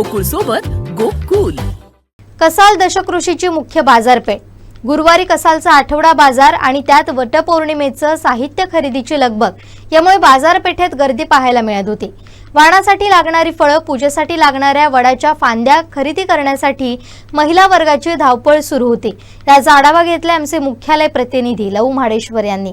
गोकुळ सोबत गोकुल. कसाल दशकृषीची मुख्य बाजारपेठ. गुरुवारी कसालचा आठवडा बाजार आणि त्यात वटपौर्णिमेचं साहित्य खरेदीची लगबग. यामुळे बाजारपेठेत गर्दी पाहायला मिळत होती. वाणासाठी लागणारी फळं पूजेसाठी लागणाऱ्या वडाच्या फांद्या खरेदी करण्यासाठी महिला वर्गाची धावपळ सुरू होती. याचा आढावा घेतला आमचे मुख्यालय प्रतिनिधी लऊ म्हाडेश्वर यांनी.